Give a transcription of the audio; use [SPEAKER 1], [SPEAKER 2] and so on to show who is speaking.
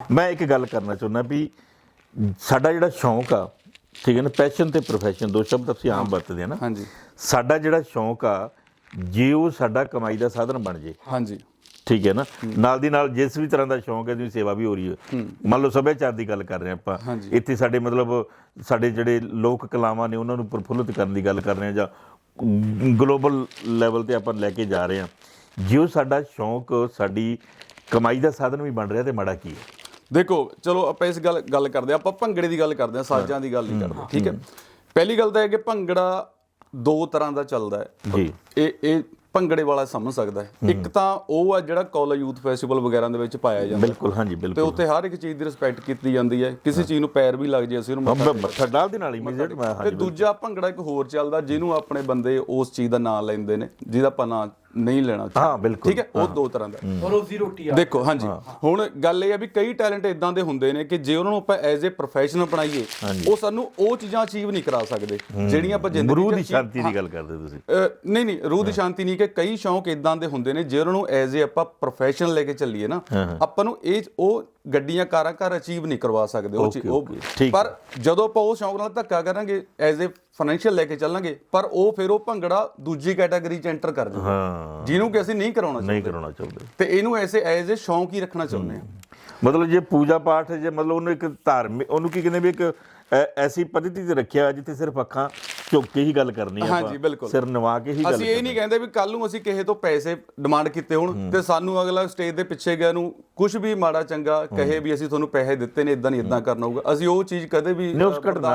[SPEAKER 1] ਮੈਂ ਇੱਕ ਗੱਲ ਕਰਨਾ ਚਾਹੁੰਦਾ ਵੀ ਸਾਡਾ ਜਿਹੜਾ ਸ਼ੌਂਕ ਆ ਠੀਕ ਹੈ ਨਾ ਪੈਸ਼ਨ ਤੇ ਪ੍ਰੋਫੈਸ਼ਨ ਦੋ ਸ਼ਬਦ ਅਸੀਂ ਆਮ ਵਰਤਦੇ ਆ ਨਾ।
[SPEAKER 2] ਹਾਂਜੀ।
[SPEAKER 1] ਸਾਡਾ ਜਿਹੜਾ ਸ਼ੌਂਕ ਆ ਜੇ ਉਹ ਸਾਡਾ ਕਮਾਈ ਦਾ ਸਾਧਨ ਬਣ ਜੇ।
[SPEAKER 2] ਹਾਂਜੀ।
[SPEAKER 1] ਠੀਕ ਹੈ ਨਾ? ਨਾਲ ਦੀ ਨਾਲ ਜਿਸ ਵੀ ਤਰ੍ਹਾਂ ਦਾ ਸ਼ੌਂਕ ਹੈ ਦੀ ਸੇਵਾ ਵੀ ਹੋ ਰਹੀ ਹੈ। ਮੰਨ ਲਓ ਸੱਭਿਆਚਾਰ ਦੀ ਗੱਲ ਕਰ ਰਹੇ ਆਪਾਂ। ਇੱਥੇ ਸਾਡੇ ਮਤਲਬ ਸਾਡੇ ਜਿਹੜੇ ਲੋਕ ਕਲਾਵਾਂ ਨੇ ਉਹਨਾਂ ਨੂੰ ਪ੍ਰਫੁੱਲਤ ਕਰਨ ਦੀ ਗੱਲ ਕਰ ਰਹੇ ਹਾਂ ਜਾਂ ਗਲੋਬਲ ਲੈਵਲ ਤੇ ਆਪਾਂ ਲੈ ਕੇ ਜਾ ਰਹੇ ਹਾਂ। ਜੇ ਉਹ ਸਾਡਾ ਸ਼ੌਂਕ ਸਾਡੀ ਕਮਾਈ ਦਾ ਸਾਧਨ ਵੀ ਬਣ ਰਿਹਾ ਤੇ ਮਾੜਾ ਕੀ ਹੈ?
[SPEAKER 2] ਦੇਖੋ ਚਲੋ ਆਪਾਂ ਇਸ ਗੱਲ ਗੱਲ ਕਰਦੇ ਹਾਂ ਆਪਾਂ ਭੰਗੜੇ ਦੀ ਗੱਲ ਕਰਦੇ ਹਾਂ ਸਾਜ਼ਾਂ ਦੀ ਗੱਲ ਨਹੀਂ ਕਰਦੇ ਠੀਕ ਹੈ? ਪਹਿਲੀ ਗੱਲ ਤਾਂ ਇਹ ਕਿ ਭੰਗੜਾ ਦੋ ਤਰ੍ਹਾਂ ਦਾ ਚੱਲਦਾ ਹੈ।
[SPEAKER 1] ਜੀ।
[SPEAKER 2] ਇਹ ਇਹ ਭੰਗੜੇ ਵਾਲਾ ਸਮਝ ਸਕਦਾ ਹੈ। ਇੱਕ ਤਾਂ ਉਹ ਆ ਜਿਹੜਾ ਕਾਲਜ ਯੂਥ ਫੈਸਟੀਵਲ ਵਗੈਰਾ ਦੇ ਵਿੱਚ ਪਾਇਆ ਜਾਂਦਾ।
[SPEAKER 1] ਬਿਲਕੁਲ ਹਾਂਜੀ
[SPEAKER 2] ਤੇ
[SPEAKER 1] ਬਿਲਕੁਲ
[SPEAKER 2] ਉੱਥੇ ਹਰ ਇੱਕ ਚੀਜ਼ ਦੀ ਰਿਸਪੈਕਟ ਕੀਤੀ ਜਾਂਦੀ ਹੈ। ਕਿਸੇ ਚੀਜ਼ ਨੂੰ ਪੈਰ ਵੀ ਲੱਗ ਜੇ ਅਸੀਂ ਉਹਨੂੰ ਮੱਥਾ
[SPEAKER 1] ਡਾਲ ਦੇ ਨਾਲ ਹੀ ਇਮੀਡੀਏਟ ਮੈਂ
[SPEAKER 2] ਤੇ ਦੂਜਾ ਭੰਗੜਾ ਇੱਕ ਹੋਰ ਚੱਲਦਾ ਜਿਹਨੂੰ ਆਪਣੇ ਬੰਦੇ ਉਸ ਚੀਜ਼ ਦਾ ਨਾਂ ਲੈਂਦੇ ਨੇ ਜਿਹਦਾ ਆਪਾਂ ਨਾਂ ਨਹੀਂ ਲੈਣਾ ਚਾਹੀਦਾ।
[SPEAKER 1] ਹਾਂ ਬਿਲਕੁਲ।
[SPEAKER 2] ਠੀਕ ਹੈ? ਉਹ ਦੋ ਤਰ੍ਹਾਂ ਦਾ।
[SPEAKER 3] ਔਰ ਰੋਜ਼ੀ ਰੋਟੀ ਆ।
[SPEAKER 2] ਦੇਖੋ ਹਾਂਜੀ। ਹੁਣ ਗੱਲ ਇਹ ਆ ਵੀ ਕਈ ਟੈਲੈਂਟ ਇਦਾਂ ਦੇ ਹੁੰਦੇ ਨੇ ਕਿ ਜੇ ਉਹਨਾਂ ਨੂੰ ਆਪਾਂ ਐਜ਼ ਅ ਪ੍ਰੋਫੈਸ਼ਨਲ ਬਣਾਈਏ ਉਹ ਸਾਨੂੰ ਉਹ ਚੀਜ਼ਾਂ ਅਚੀਵ ਨਹੀਂ ਕਰਾ ਸਕਦੇ ਜਿਹੜੀਆਂ ਆਪਾਂ ਜ਼ਿੰਦਗੀ
[SPEAKER 1] ਮਰੂ ਦੀ
[SPEAKER 2] achieve-
[SPEAKER 1] ਸ਼ਾਂਤੀ ਦੀ ਗੱਲ ਕਰਦੇ ਤੁਸੀਂ।
[SPEAKER 2] ਨਹੀਂ ਨਹੀਂ ਰੂਹ ਦੀ ਸ਼ਾਂਤੀ ਨਹੀਂ ਕਿ ਕਈ ਸ਼ੌਂਕ ਇਦਾਂ ਦੇ ਹੁੰਦੇ ਨੇ ਜੇ ਉਹਨਾਂ ਨੂੰ ਐਜ਼ ਅ ਆਪਾਂ ਪ੍ਰੋਫੈਸ਼ਨਲ ਲੈ ਕੇ ਚੱਲੀਏ ਨਾ ਆਪਾਂ ਨੂੰ ਇਹ ਉਹ ਗੱਡੀਆਂ ਕਾਰਾਂ ਘਰ ਅਚੀਵ ਨਹੀਂ ਕਰਵਾ ਸਕਦੇ ਉਹ ਚੀਜ਼- ਉਹ ਪਰ ਜਦੋਂ ਆਪਾਂ ਉਹ ਸ਼ੌਂਕ ਨਾਲ ਧੱਕਾ ਕਰਾਂਗੇ ਐਜ਼ ਅ ਫਾਈਨੈਂਸ਼ੀਅਲ ਲੈ ਕੇ ਚੱਲਾਂਗੇ ਪਰ ਉਹ ਫਿਰ ਉਹ ਭੰਗੜਾ ਦੂਜੀ ਕੈਟਾਗਰੀ ਚ ਐਂਟਰ ਕਰ ਜਾਊਗਾ।
[SPEAKER 1] ਹਾਂ।
[SPEAKER 2] ਜਿਹਨੂੰ ਕਿ ਅਸੀਂ ਨਹੀਂ ਕਰਾਉਣਾ ਚਾਹੁੰਦੇ।
[SPEAKER 1] ਨਹੀਂ ਕਰਾਉਣਾ ਚਾਹੁੰਦੇ।
[SPEAKER 2] ਤੇ ਇਹਨੂੰ ਐਸੇ ਐਜ਼ ਅ ਸ਼ੌਂਕ ਹੀ ਰੱਖਣਾ ਚਾਹੁੰਦੇ ਆ।
[SPEAKER 1] ਮਤਲਬ ਜੇ ਪੂਜਾ ਪਾਠ ਜੇ ਮਤਲਬ ਉਹਨੂੰ ਇੱਕ ਧਾਰਮਿਕ ਉਹਨੂੰ ਕੀ ਕਹਿੰਦੇ ਵੀ ਇੱਕ ਐਸੀ ਪद्धਤੀ ਤੇ ਰੱਖਿਆ ਜਿੱਥੇ ਸਿਰਫ ਅੱਖਾਂ ਝੁੱਕ ਕੇ ਹੀ ਗੱਲ ਕਰਨੀ ਆ
[SPEAKER 2] ਹਾਂਜੀ, ਬਿਲਕੁਲ।
[SPEAKER 1] ਸਿਰ ਨਵਾ ਕੇ ਹੀ ਗੱਲ
[SPEAKER 2] ਅਸੀਂ ਇਹ ਨਹੀਂ ਕਹਿੰਦੇ ਵੀ ਕੱਲ ਨੂੰ ਅਸੀਂ ਕਿਸੇ ਤੋਂ ਪੈਸੇ ਡਿਮਾਂਡ ਕੀਤੇ ਹੋਣ ਤੇ ਸਾਨੂੰ ਅਗਲਾ ਸਟੇਜ ਦੇ ਪਿੱਛੇ ਗਿਆ ਨੂੰ ਕੁਝ ਵੀ ਮਾੜਾ ਚੰਗਾ ਕਹੇ ਵੀ ਅਸੀਂ ਤੁਹਾਨੂੰ ਪੈਸੇ ਦਿੱਤੇ ਨੇ ਇਦਾਂ ਨਹੀਂ ਇਦਾਂ ਕਰਨਾ ਹੋਊਗਾ। ਅਸੀਂ ਉਹ ਚੀਜ਼ ਕਦੇ ਵੀ
[SPEAKER 1] ਨਹੀਂ, ਉਸ ਘਟਨਾ